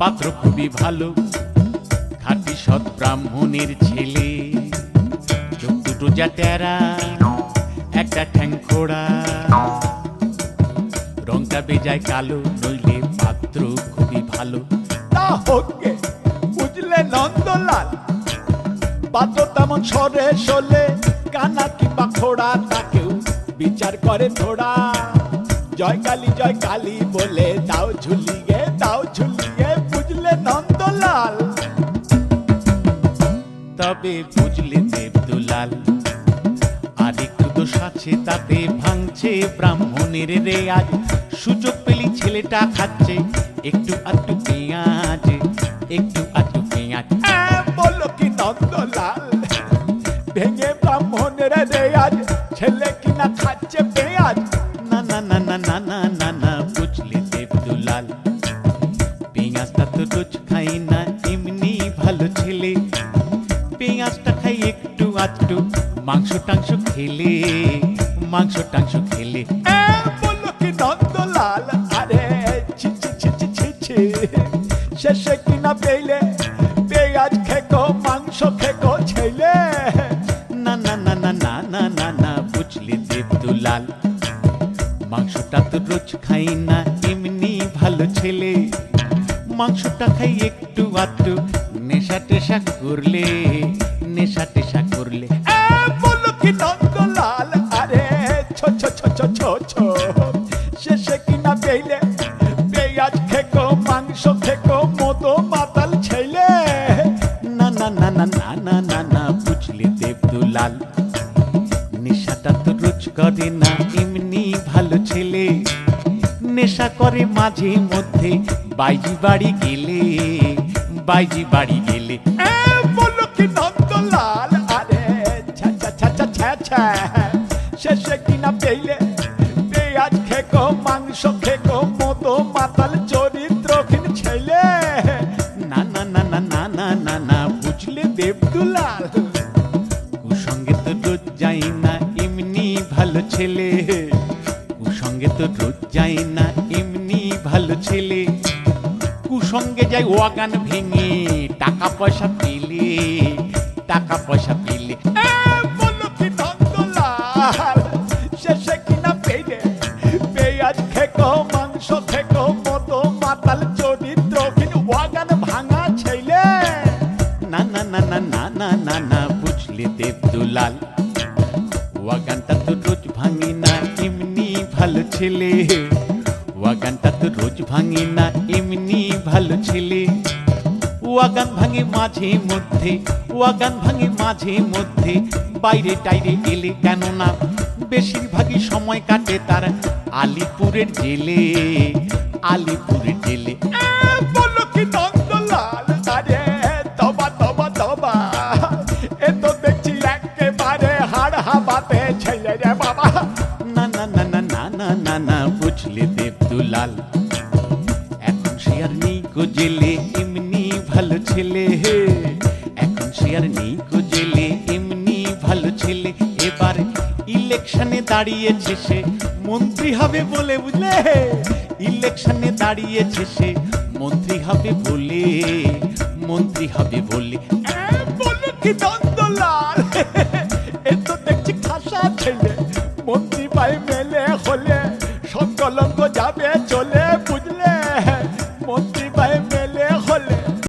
পাত্র খুবই ভালো। খাঁটি সৎ ব্রাহ্মণের ছেলে। চোখ দুটো যা টেরা একটা ঠ্যাং খোড়া। রংটা বেজায় কালো, নইলে পাত্র খুবই ভালো। তা হোকে বুঝলে নন্দলাল। পাত্র তেমন সরে সলে, কানা কিংবা খোড়া তাকেও বিচার করে থোড়া। জয় কালী জয় কালী বলে দাও ঝুলিয়ে। দাও আছে তাতে ভাঙছে ব্রাহ্মণের রেয়াজ। সুযোগ পেলি ছেলেটা খাচ্ছে একটু আটটু পেঁয়াজ একটু আটটু পেঁয়াজ। বলো কি নন্দলাল ভেঙে ব্রাহ্মণের রেয়াজ ছেলে কিনা খাচ্ছে পেঁয়াজ? না না না না না না না না বুঝলে দেবদুলাল। পেঁয়াজটা তো রোজ খাই না এমনি ভালো ছেলে। মাংস, টাংস খেলে, মাংস, টাংস খেলে। নন্দলাল আরে শেষে কিনা পেলে, পেঁয়াজ খেকো, মাংস খেকো, ছেলে। না না না না না না না না, বুঝলে দেবদুলাল। মাংসটা তো রোজ খাই না, এমনি ভালো ছেলে। মাংসটা খাই একটু আধটু নেশা টেশা করলে নেশা টেশা করলে না এমনি ভালো ছেলে। নেশা করে মাঝে মধ্যে বাইজি বাড়ি গেলে, বাইজি বাড়ি গেলে। শেষে কিনা পেলে, পেঁয়াজ খেকো, মাংস খেকো ছেলে। কুসঙ্গে তো রোজ যাই না, এমনি ভালো ছেলে। কুসঙ্গে যাই ওয়াগান ভেঙে, টাকা পয়সা পেলে, টাকা পয়সা পেলে। ওয়াগান না না না না না না না না, বুঝলে দেবদুলাল। ওয়াগানটা তো রোজ ভাঙি না এমনি ভালো ছেলে। ওয়াগানটা তো রোজ ভাঙি না এমনি ভালো ছেলে। ওয়াগান ভাঙে মাঝে মধ্যে, ওয়াগান ভাঙে মাঝে মধ্যে। বাইরে টাইরে গেলে কেন না বেশিরভাগই সময় কাটে তার আলিপুরের জেলে। আলিপুরের জেলে। এখন সে নেই গো এমনি ভালো ছেলে এখন সে নেই গো এমনি ভালো ছেলে এবার ইলেকশনে দাঁড়িয়েছে সে মন্ত্রী হবে বলে বুঝলে ইলেকশনে দাঁড়িয়েছে সে মন্ত্রী হবে বলে মন্ত্রী হবে বলে বলো কি নন্দলাল এ